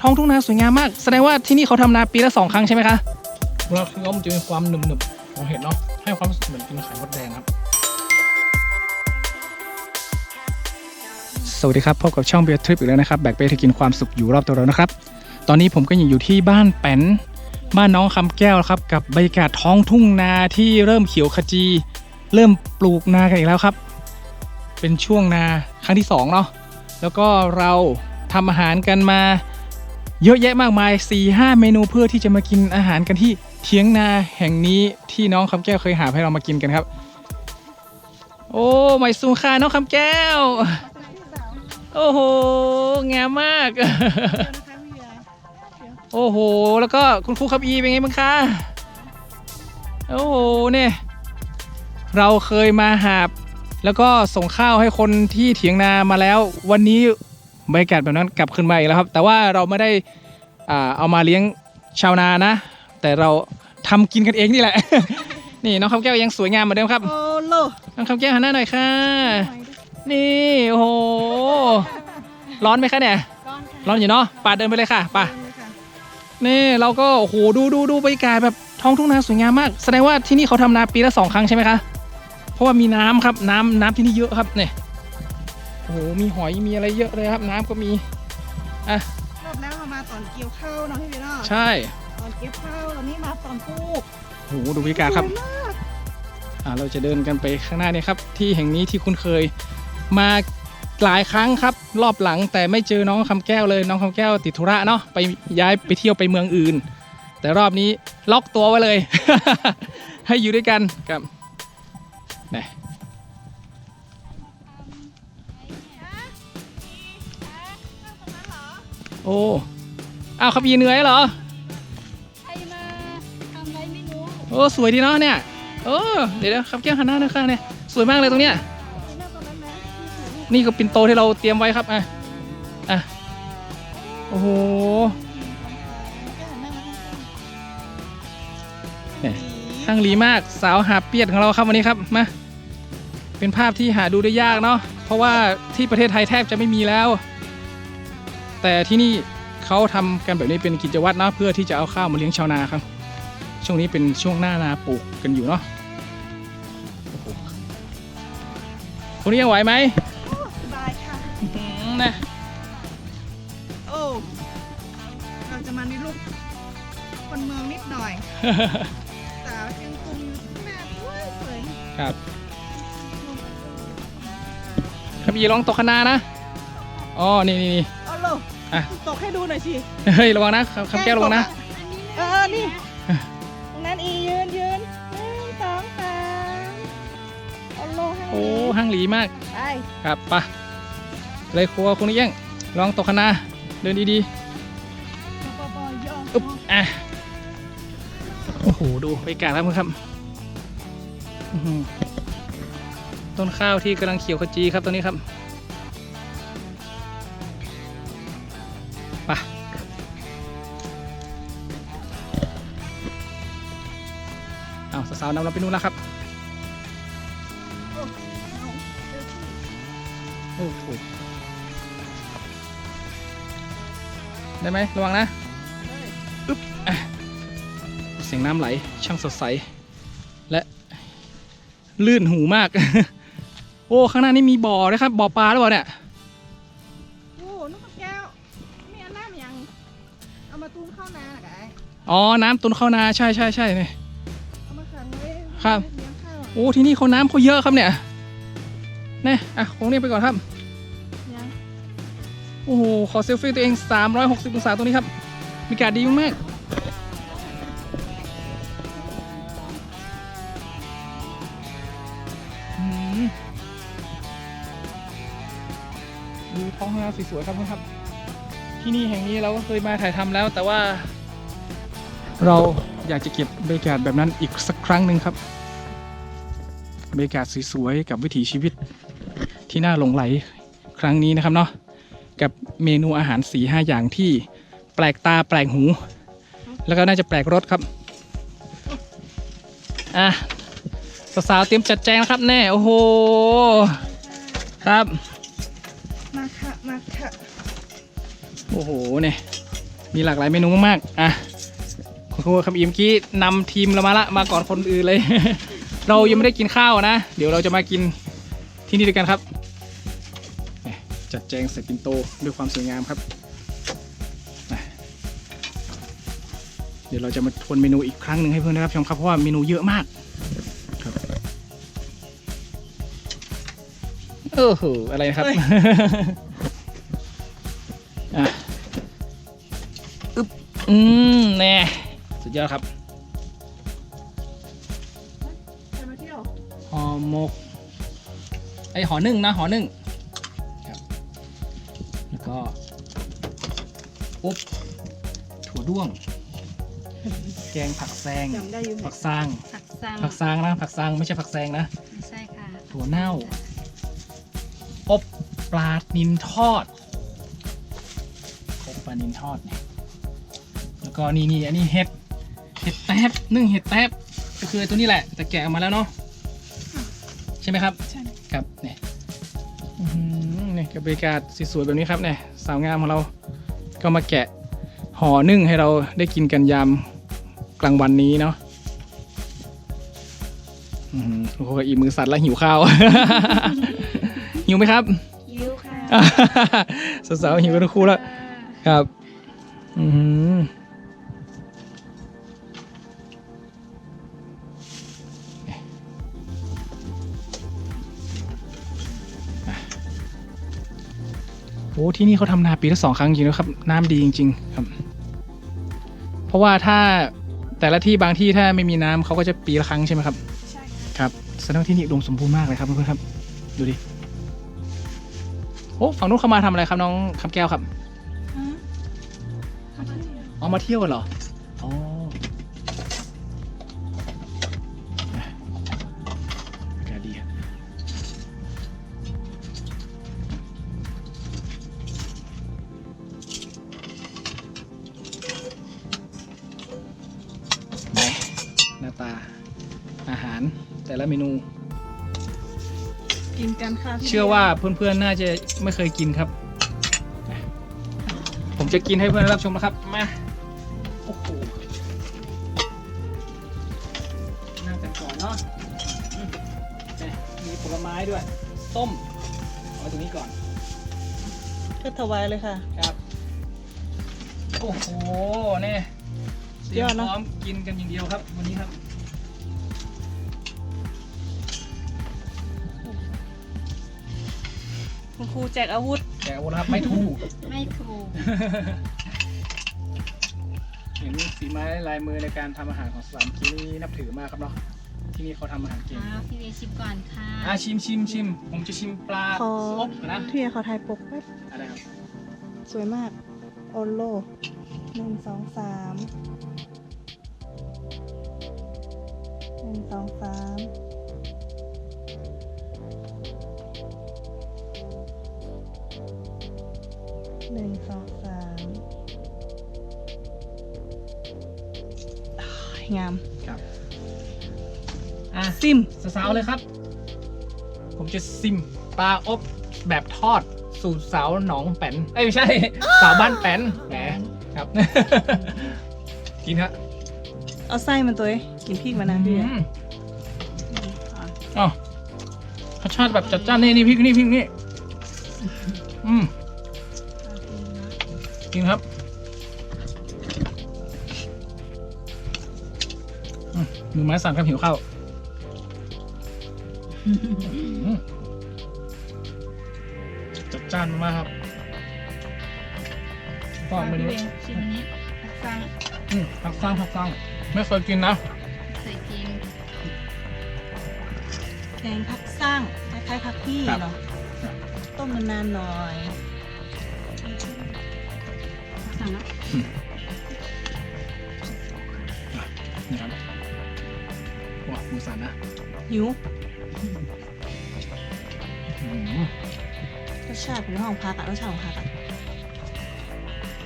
ท้องทุ่งนาสวยงามมาก แสดงว่าที่นี่เขาทำนาปีละสองครั้งใช่ไหมคะแล้วคือมันจะมีความหนึบๆของเห็ดเนาะให้ความรู้สึกเหมือนกินไข่มดแดงครับ สวัสดีครับพบกับช่องเบียร์ทริปอีกแล้วนะครับแบกเป้ที่กินความสุขอยู่รอบตัวเรานะครับ ตอนนี้ผมก็ยังอยู่ที่บ้านแป้นบ้านน้องคำแก้วครับกับบรรยากาศท้องทุ่งนาที่เริ่มเขียวขจี เริ่มปลูกนากันอีกแล้วครับ เป็นช่วงนาครั้งที่สองเนาะแล้วก็เราทำอาหารกันมา เยอะแยะมากมาย 4-5 เมนูเพื่อที่จะมากินอาหารกันที่เทียงนาแห่งนี้ที่น้องคำแก้วเคยหาให้เรามากินกันครับ โอ้ไม่ซูงค่าน้องคำแก้ว โอ้โหงามมาก โอ้โห แล้วก็คุณครูครับอีเป็นไงบ้างคะโอ้โหเนี่ยเราเคยมาหาบ แล้วก็ส่งข้าวให้คนที่เถียงนามาแล้ว วันนี้ บรรยากาศแบบนั้นกลับขึ้นมาอีกแล้วครับ แต่ว่าเราไม่ได้อ่าเอามาเลี้ยงชาวนานะ แต่เราทำกินกันเองนี่แหละ นี่น้องคำแก้วยังสวยงามเหมือนเดิมครับโอ้โลน้องคำแก้วหันหน้าหน่อยค่ะ นี่โอ้โหร้อนไหมคะเนี่ยร้อนอยู่เนาะป่าเดินไปเลยค่ะป่านี่เราก็โอ้โหดูดูดูบรรยากาศแบบท้องทุ่งนาสวยงามมาก แสดงว่าที่นี่เขาทำนาปีละสองครั้งใช่ไหมคะเพราะว่ามีน้ำครับน้ำน้ำที่นี่เยอะครับเนี่ย โอ้โหมีหอยมีอะไรเยอะเลยครับ น้ำก็มีอะรอบแล้วเรามาตอนเกี่ยวข้าวเนาะพี่พี่เนาะใช่ตอนเก็บข้าวตอนนี้มาตอนปลูกโอ้โหดูบรรยากาศครับ สวยมากอ่าเราจะเดินกันไปข้างหน้าเนี่ยครับ ที่แห่งนี้ที่คุณเคยมาหลายครั้งครับ รอบหลังแต่ไม่เจอน้องคำแก้วเลยน้องคำแก้วติดธุระเนาะไปย้ายไปเที่ยวไปเมืองอื่น แต่รอบนี้ล็อกตัวไว้เลย ให้อยู่ด้วยกันกับนี่ โอ้อ้าวครับยีเหนื่อยเหรอใครมาทำอะไรไม่รู้โอ้สวยดีเนาะเนี่ยเออเดี๋ยวๆครับแก้วหันหน้าหนะคะเนี่ยสวยมากเลยตรงเนี้ยที่นั่นตรงนั้นนะที่ถือนี่ก็ปิ่นโตที่เราเตรียมไว้ครับอะอะโอ้โหเนี่ยช่างหลีมากสาวหาเปียดของเราครับวันนี้ครับมาเป็นภาพที่หาดูได้ยากเนาะเพราะว่าที่ประเทศไทยแทบจะไม่มีแล้ว แต่ที่นี่เขาทำกันแบบนี้เป็นกิจวัตรเนาะเพื่อที่จะเอาข้าวมาเลี้ยงชาวนาครับ ช่วงนี้เป็นช่วงหน้านาปลูกกันอยู่เนาะโอ้โหคนนี้ยังไหวไหมสบายค่ะอื้อหือนะโอ้เราจะมาในลูกคนเมืองนิดหน่อยสาวเชียงตุงแม่สวยสวยครับครับยีลองตกคณานะอ๋อนี่นี่นี่เอาโลอะ ตกให้ดูหน่อยสิ เฮ้ยระวังนะคำคำแก้วระวังนะ เออ นี่ตรงนั้นอียืนยืนหนึ่งสองสามเอาโลให้โอ้ห้างหลีมากไปครับไปะเลยครัวคุณนี่ยังลองตกคณาเดินดีปอปอยอๆอึ๊บอะโอ้โหดูบรรยากาศครับคุณครับอื้อหือต้นข้าวที่กำลังเขียวขจีครับตอนนี้ครับ สาวๆนำเราไปนู่นแล้วครับ โอ้โหได้ไหมระวังนะอึ๊บอะเสียงน้ำไหลช่างสดใส และลื่นหูมาก โอ้ข้างหน้านี่มีบ่อนะครับบ่อปลาหรือเปล่าเนี่ยโอ้นกกระแก้วมีอันน้ำยังเอามาตุ้มข้าวนาหรอไอ้อ๋อ น้ำตุนเข้านาใช่ใช่ใช่เนี่ย ครับเลี้ยงข้าวโอ้ที่นี่เขาน้ำเขาเยอะครับเนี่ยเนี่ยอะคงเรียกไปก่อนครับยังโอ้โหขอเซลฟี่ตัวเอง 360 องศาตรงนี้ครับบรรยากาศดีมากๆอืมดูท้องนาสวยๆครับนะครับ ที่นี่แห่งนี้เราก็เคยมาถ่ายทำแล้วแต่ว่าเรา อยากจะเก็บบรรยากาศแบบนั้นอีกสักครั้งหนึ่งครับบรรยากาศสวยๆกับวิถีชีวิตที่น่าหลงไหลครั้งนี้นะครับเนาะกับเมนูอาหารสีห้าอย่างที่แปลกตาแปลกหู แล้วก็น่าจะแปลกรสครับอะสาวๆเตรียมจัดแจงนะครับแน่โอ้โหครับมาค่ะมาค่ะโอ้โหเนี่ยมีหลากหลายเมนูมากๆอะ คุณครูคำอิมเมื่อกี้นำทีมเรามาละมาก่อนคนอื่นเลย เรายังไม่ได้กินข้าวนะ เดี๋ยวเราจะมากินที่นี่ด้วยกันครับเนี่ยจัดแจงใส่ปินโตด้วยความสวยงามครับอะเดี๋ยวเราจะมาทวนเมนูอีกครั้งหนึ่งให้เพื่อนได้รับชมครับเพราะว่าเมนูเยอะมากครับเออโหอะไรนะครับอะอึ๊บอืมแน่ สุดยอดครับจะมาเที่ยวห่อหมกไอห่อนึ่งนะห่อนึ่งครับแล้วก็อุ๊บถั่วด้วง แกงผักแซงจำได้อยู่ผักซางผักซังผักซางนะผักซางไม่ใช่ผักแซงนะไม่ใช่ค่ะถั่วเน่า อบปลานินทอดอบปลานินทอดเนี่ยแล้วก็นี่นี่อันนี้เห็ด เห็ดแต๊บนึ่งเห็ดแต๊บก็คือตัวนี้แหละแต่แกะออกมาแล้วเนาะใช่ไหมครับใช่ครับเนี่ยอื้อหือเนี่ยกับบรรยากาศสวยๆแบบนี้ครับเนี่ยสาวงามของเราก็มาแกะห่อนึ่งให้เราได้กินกันยามกลางวันนี้เนาะอื้อหือโอ้โหอีมือสั่นแล้วหิวข้าว หิวไหมครับยิ้วค่ะ สาวๆหิวกันทุกคู่แล้ว ครับ อือ ที่นี่เขาทำนาปีละสองครั้งจริงนะครับ น้ำดีจริง ๆ ครับ เพราะว่าถ้าแต่ละที่บางที่ถ้าไม่มีน้ำเขาก็จะปีละครั้งใช่ไหมครับ ใช่ครับแสดงว่าที่นี่อุดมสมบูรณ์มากเลยครับเพื่อนๆครับ ดูดิ โอ้ฝั่งนู้นเขามาทำอะไรครับน้องคำแก้วครับฮะทำอะไรอะอ๋อมาเที่ยวกันเหรออ๋อ แต่ละเมนู กินกันค่ะพี่เชื่อว่าเพื่อนๆน่าจะไม่เคยกินครับ ผมจะกินให้เพื่อนรับชมนะครับมาโอ้โหนั่งกันก่อนเนาะอืมเนี่ยมีผลไม้ด้วย ส้มเอาไว้ตรงนี้ก่อนก็ถวายเลยค่ะ ครับ โอ้โหเนี่ยเตรียยมอดพเนอะร้อมกินกันอย่างเดียวครับ วันนี้ครับ คุณครูแจกอาวุธแกะอาวุธนะครับไม่ถูก ไม่ถูก เห็นฝีไม้ลายมือในการทำอาหารของสามคีนี่นับถือมากครับเนาะที่นี่เขาทำอาหารเก่งอ้าวพี่เวย์ชิมก่อนค่ะอะชิมชิมชิมผมจะชิมปลาขออบนะพี่ขอถ่ายปกแป๊บอะไรครับสวยมาก โอโลหนึ่งสองสามหนึ่งสองสาม หนึ่งสองสามอ้ายงาม ครับ อะซิมสาวๆเลยครับ ผมจะซิมปลาอบแบบทอด สูตรสาวหนองแป้นเอ้ยไม่ใช่ สาวบ้านแป้นแหมครับ กินฮะเอาไส้มันตัวเองกินพริกมานะพี่อืมอ๋อรสชาติแบบจัดจ้านนี่นี่พริกนี่พริกนี่ อืม มมือไม้สั่นครับหิวข้าวอืมจัดจ้านมากครับก็อะไม่พี่รู้เวย์ชิมอันนี้ผักซังอืมผักซังผักซังไม่เคยกินนะเคยกินแกงผักสร้างคล้ายๆผักพี่ครับเนาะต้มนานๆหน่อยผักซังนะนี่ครับ ว้ามือสั่นนะหิวอืมรสชาติเป็นของผักอะรสชาติของผักอะ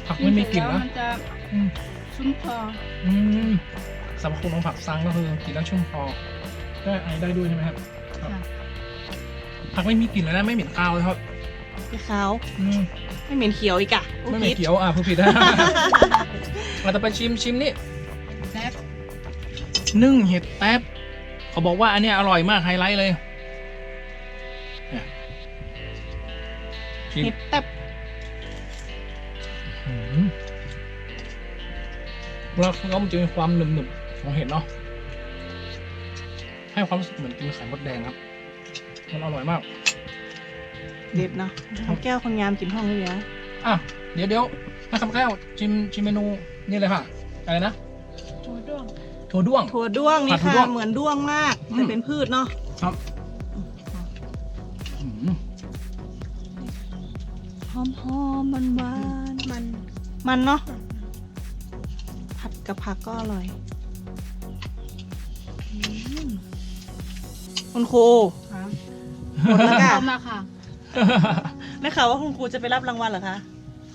ผักไม่มีกลิ่นแล้วนะมันจะอืมชุ่มคออืมสรรพคุณของผักซังก็คือกินแล้วชุ่มคอแก้ไอได้ด้วยใช่ไหมครับค่ะผักไม่มีกลิ่นเลยนะไม่เหม็นคาวเลยครับพี่ขาวอืมไม่เหม็นเขียวอีกอะไม่เหม็นคิดเขียวอะผู้ผิดนะเราจะไปชิมชิมนี่แซ่บนึ่งเห็ดแต๊บ เขาบอกว่าอันเนี้ยอร่อยมากไฮไลท์เลยเนี่ยชิมเห็ดแต๊บอืมแล้วก็มันจะมีความหนึบๆของเห็ดเนาะให้ความรู้สึกเหมือนกินไข่มดแดงครับ มันอร่อยมาก เด็ดเนาะทำแก้วคนงามกินห้องนี้นะอะเดี๋ยวเดี๋ยวมาคำแก้วชิมชิมเมนูนี่เลยค่ะ อะไรนะตัวด้วง ถั่วด้วง ถั่วด้วงนี่ผัดถั่วด้วค่ะงเหมือนด้วงมากอืม แต่เป็นพืชเนาะครับอืมหอมหอมมันหวานมันมันเนาะผัดกับผักก็อร่อยอืมคุณครูค่ะหมดแล้วค่ะ เข้ามาค่ะได้ข่าวว่าคุณครูจะไปรับรางวัลเหรอคะ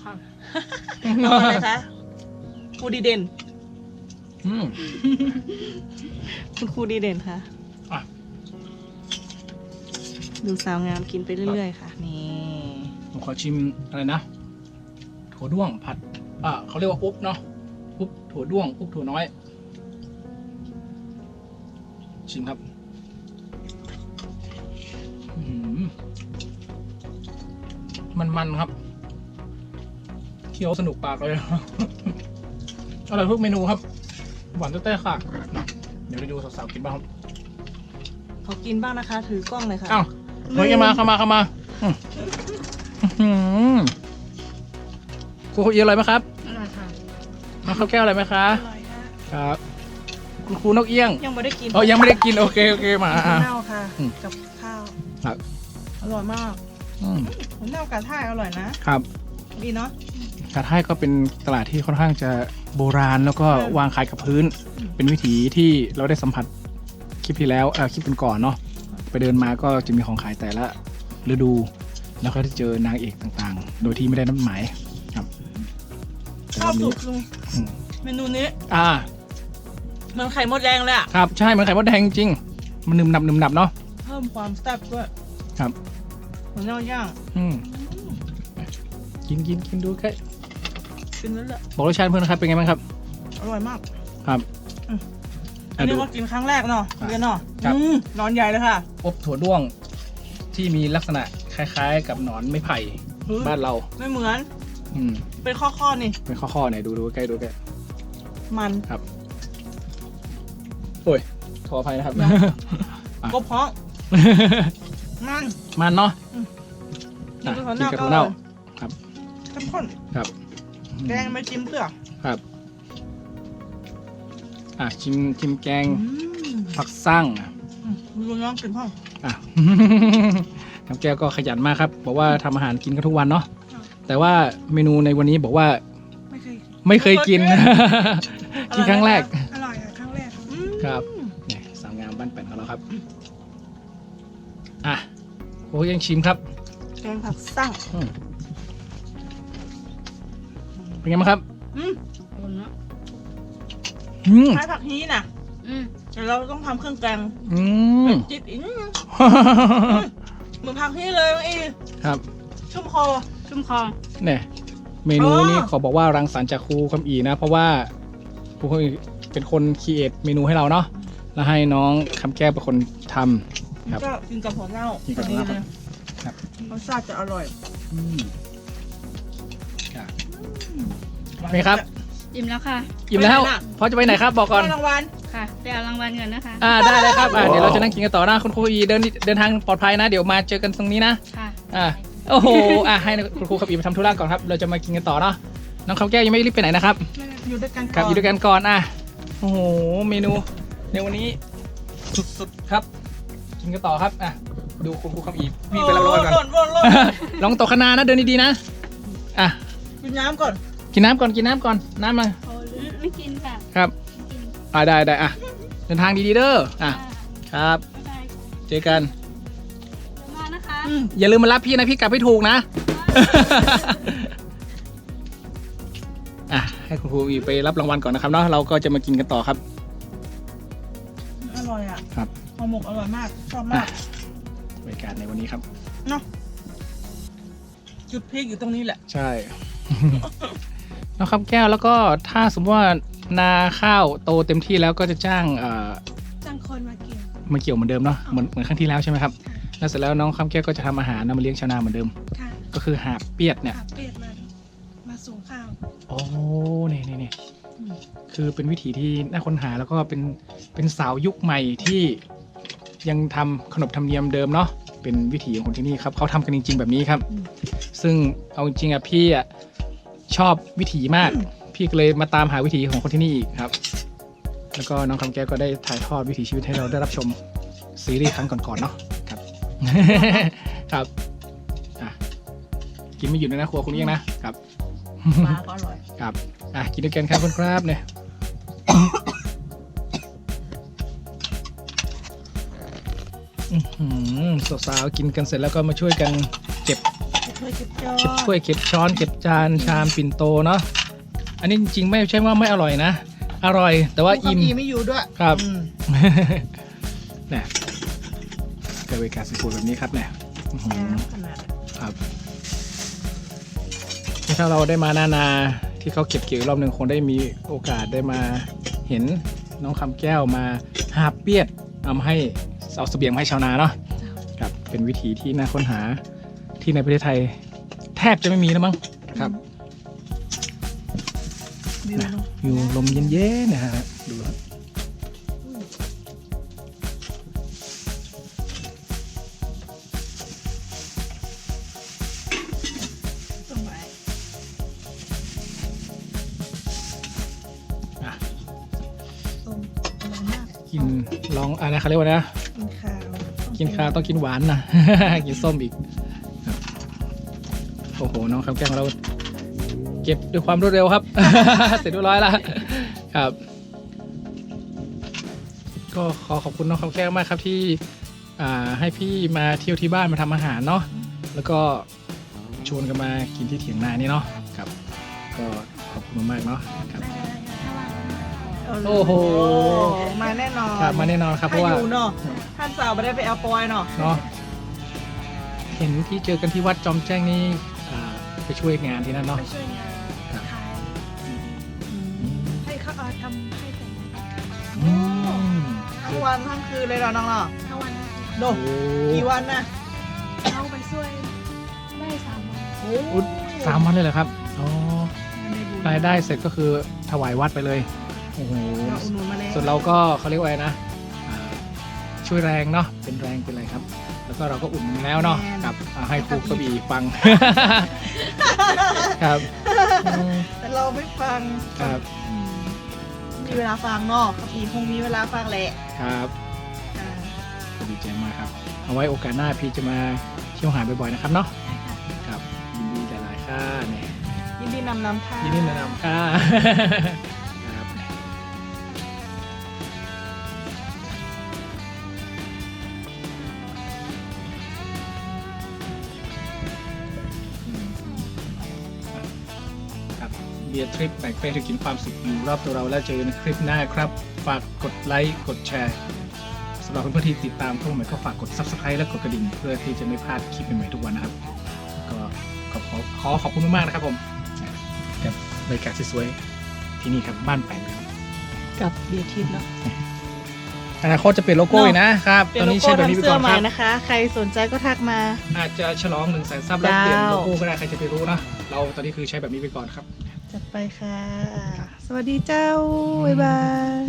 ค่ะรางวัลอะไรคะครูดีเด่น อืมคุณครูดีเด่นค่ะ อะ ดูสาวงามกินไปเรื่อยๆค่ะ นี่ ผมขอชิมอะไรนะ ถั่วด้วงผัด อ่าเขาเรียกว่าอุ๊บเนาะ อุ๊บถั่วด้วง อุ๊บถั่วน้อย ชิมครับอื้อหือมันๆครับ เคี้ยวสนุกปากเลย อร่อยทุกเมนูครับ หวานเต้ๆค่ะนะเดี๋ยวไปดูสาวๆกินบ้างครับขอกินบ้างนะคะ ถือกล้องเลยค่ะอ้าวเฮ้ยเข้ามาเข้ามาเข้ามาอืมอื้อหือครูครูเอียอร่อยไหมครับอร่อยค่ะน้องข้าวแก้วอร่อยไหมคะ อร่อยค่ะครับ คุณครูนกเอี้ยงยังไม่ได้กินเออยังไม่ได้กินโอเคโอเคมาอะ เน่าค่ะ อืม กับข้าว ครับอร่อยมากอืมผมเน่ากับท่ายอร่อยนะ ครับ ดีเนาะ กาดไทยก็เป็นตลาดที่ค่อนข้างจะโบราณแล้วก็อืมวางขายกับพื้น เป็นวิถีที่เราได้สัมผัสคลิปที่แล้วเออคลิปก่อนๆเนาะไปเดินมาก็จะมีของขายแต่ละฤดู แล้วก็ได้เจอนางเอกต่างๆ โดยที่ไม่ได้นัดหมายครับแต่ชอบวันสุนี้ดลุงอืมเมนูนี้ อ่าเหมันไข่มดแดงเลยอะครับใช่เหมือนไข่มดแดงจริง มันหนึมหนับหนึมหนับเนาะ เพิ่มความแซ่บด้วยครับ เหมือนเน่าย่างอืมกินกินกินดูแค่ กินแล้วแหละบอกรสชาติเพื่อนนะครับเป็นไงบ้างครับ อร่อยมาก ครับอืมอัอะนนี้ดูก็กินครั้งแรกเนาะอะเรียนเนาะครับ อืมนอนใหญ่เลยค่ะอบถั่วด้วงที่มีลักษณะคล้าย ๆ กับหนอนไม้ไผ่คือบ้านเรา ไม่เหมือน อืมเป็นข้อๆนี่ เป็นข้อๆเนี่ยดูดูใกล้ดูใกล้มันโอ้ยขออภัยนะครับยังอะ กบเพาะมันมันเนาะ กินอะกับกินกับถั่ถั่ววเน่าเน่าครับ เข้มข้นครับ แกงไม่จิ้มเปลือกครับ อะชิมชิมแกงอืมผักสั่งอะอืมดูน้องกินห้องอะ น้ำแก้วก็ขยันมากครับ บอกว่าทำอาหารกินกันทุกวันเนาะค่ะ แต่ว่าเมนูในวันนี้บอกว่าไม่เคย ไม่เคยกิน กินครั้งแรก อร่อยอะครั้งแรกอืมครับ เนี่ยสาวงามบ้านแป่นของเราครับ อะโอ้ยังชิมครับ แกงผักสั่งอืม เป็นไงบ้างครับอืมอุ่นเนาะอืมคล้ายผักฮีน่ะอืมแต่เราต้องทำเครื่องแกงอืมจิตอีกนิดนึงเหมือนผักฮีเลยน้องอีครับ ชุ่มคอ ชุ่มคอเนี่ยเมนูอ๋อนี้ขอบอกว่ารังสรรค์จากครูคำอีนะ เพราะว่าครูคำอีเป็นคนคีเอทเมนูให้เราเนาะแล้วให้น้องคำแก้วเป็นคนทำครับก็กินกับหัวเน่ากินกับหัวเน่าพอดีเลยครับรสชาติจะอร่อย อืม เป็นไงครับ อิ่มแล้วค่ะ อิ่มแล้วไปไหนน่ะพอจะไปไหนครับบอกก่อนได้รางวัลค่ะ ไปเอารางวัลก่อนนะคะ อ่าได้เลยครับอ่าเดี๋ยวเราจะนั่งกินกันต่อนะคุณครูอีเดินเดินทางปลอดภัยนะ เดี๋ยวมาเจอกันตรงนี้นะ ค่ะ อ่าโอ้โหอะให้คุณครูขับอีไปทำธุระก่อนครับ เราจะมากินกันต่อเนาะน้องคำแก้วยังไม่รีบไปไหนนะครับอยู่ด้วยกันครับก่อยู่ด้วยกันก่อนอะโอ้โหเมนูในวันนี้สุดๆครับ กินกันต่อครับอะดูคุณครูคำอีวิ่งไปรับรางวัลก่อนหล่นหล่นหล่นลองตกคณานะเดินดีๆนะอะกินน้ำก่อน กินน้ำก่อนกินน้ำก่อนน้ำมาโอ้ยไม่กินค่ะครับไม่กินอะได้ได้อะเดินทางดีๆเด้ออะค่ะครับบ๊ายบายเจอกันเดี๋ยวมานะคะอืมอย่าลืมมารับพี่นะพี่กลับให้ถูกนะอะให้คุณครูอีไปรับรางวัลก่อนนะครับเนาะเราก็จะมากินกันต่อครับอร่อยอะครับห่อหมกอร่อยมากชอบอะมากบรรยากาศในวันนี้ครับเนาะจุดพีคอยู่ตรงนี้แหละ ใช่ น้องคำแก้วแล้วก็ถ้าสมมติว่านาข้าวโตเต็มที่แล้วก็จะจ้างเอ่อจ้างคนมาเกี่ยว มาเกี่ยวเหมือนเดิมเนาะเหมือนเหมือนครั้งที่แล้วใช่ไหมครับแล้วเสร็จแล้วน้องคำแก้วก็จะทำอาหารนำมาเลี้ยงชาวนาเหมือนเดิม ค่ะก็คือหาบเปียดเนี่ยขับเป็ดมามาส่งข้าวโอ้นี่นี่นี่คือเป็นวิถีที่น่าค้นหาแล้วก็เป็นเป็นสาวยุคใหม่ที่ยังทำขนบธรรมเนียมเดิมเนาะเป็นวิถีของคนที่นี่ครับเขาทำกันจริง ๆ แบบนี้ครับ ซึ่งเอาจริงๆอะพี่อะ ชอบวิถีมาก พี่ก็เลยมาตามหาวิถีของคนที่นี่อีกครับ แล้วก็น้องคำแก้วก็ได้ถ่ายทอดวิถีชีวิตให้เราได้รับชมซีรีส์ครั้งก่อนๆเนาะครับ ครับอะกินไม่หยุดเลยนะครัวคุณเอี้ยงนะครับ ปลาก็อร่อยครับ อะ กินด้วยกันครับคุณครับเนี่ย อื้อหือสาวๆกินกันเสร็จแล้วก็มาช่วยกันเก็บช่ วยเก็บจอเก็บถ้วยเก็บช้อนเก็บจานชามปิ่นโตเนาะอันนี้จริงๆไม่ใช่ว่าไม่อร่อยนะ อร่อยแต่ว่าอิ่มอิ่มไม่อยู่ด้วยครับ อืมเนี่ยเกิดบรรยากาศสีฟูดแบบนี้ครับเนี่ยอื้อหือ น้ำขนาดครับถ้าเราได้มานานาที่เขาเก็บเกี่ยวรอบหนึ่งคงได้มีโอกาสได้มาเห็นน้องคำแก้วมาหาเปียดทำให้เอาเสบียงมาให้ชาวนาเนาะครับเป็นวิธีที่น่าค้นหา ที่ในประเทศไทย แทบจะไม่มีแล้วมั้งครับวิวเนอะอยู่ลมเย็นๆนะฮะดูครับต้นไม้อะต้มอร่อยมากกินลองอะไรเขาเรียกว่านะกินข้าวกินข้าวต้องกินหวานนะ กินส้มอีกครับ โอ้โหน้องคำแก้วของเราเก็บด้วยความรวดเร็วครับ เสร็จเรียบร้อยแล้วครับ ก็ขอขอบคุณน้องคำแก้วมากครับที่อ่าให้พี่มาเที่ยวที่บ้านมาทำอาหารเนาะแล้วก็ชวนกันมากินที่เถียงนานี่เนาะครับ ก็ขอบคุณมากๆเนาะครับโอ้โหมาแน่นอนครับมาแน่นอนครับเพถ้าราะว่าอยู่เนาะท่านสาวไม่ได้ไปเอาปอยเนาะเนาะเห็นที่เจอกันที่วัดจอมแจ้งนี่อ่า ไปช่วยงานที่นั่นเนาะ ไปช่วยงานครับ ขายให้เขาเอาทำให้แต่งอืมทั้งวันทั้งคืนเลยเหรอน้องเนาะทั้งวันโดโอ้ กี่วันน่ะเขาไปช่วยได้สามวันโอ้อุ๊ย สามวันเลยเหรอครับ อ๋อในบุญรายได้เสร็จก็คือถวายวัดไปเลย โอ้โห เราอุดหนุนมาแล้วส่วนเราก็เขาเรียกว่าอะไรนะอ่าช่วยแรงเนาะ เป็นแรงเป็นอะไรครับ แล้วก็เราก็อุ่นนแล้วเนาะครับอ่าให้ครูกระบี่ฟัง ครับอืมแต่เราไม่ฟังครับอืมมีเวลาฟังเนาะอีกคงมีเวลาฟังแหละครับอ่าดีใจมากครับ เอาไว้โอกาสหน้าพี่จะมาเที่ยวหาบ่อยๆนะครับเนาะครับยินดีหลายๆค่าเนี่ยยินดีนำนำค่ะ ยินดีแนะนำค่า เบียร์ทริปแบกเป้ถึงกินความสุขอยู่รอบตัวเราแล้วเจอกันในคลิปหน้าครับ ฝากกดไลค์กดแชร์สำหรับเพื่อนๆที่ติดตามพวกใหม่ก็ฝากกด subscribe และกดกระดิ่ง เพื่อที่จะไม่พลาดคลิปใหม่ๆทุกวันนะครับ ก็ขอขอขอขอบคุณมากๆนะครับผมกับบรรยากาศสวยๆที่นี่ครับบ้านแปลงครับกับเบียร์ทิพย์เนาะ อนาคตจะเปลี่ยนโลโก้อีกนะครับเป็ตนอนโลนี้โก้ใช้แบบนี้ทำไปเสื้ก่ออนใหคม่รับ นะคะ ใครสนใจก็ทักมา อาจจะฉลองหนึ่งแสนซับแล้วเปลี่ยนดาวโลโก้ก็ได้ใครจะไปรู้นะเราตอนนี้คือใช้แบบนี้ไปก่อนครับ จัดไปค่ะ สวัสดีเจ้า บ๊ายบาย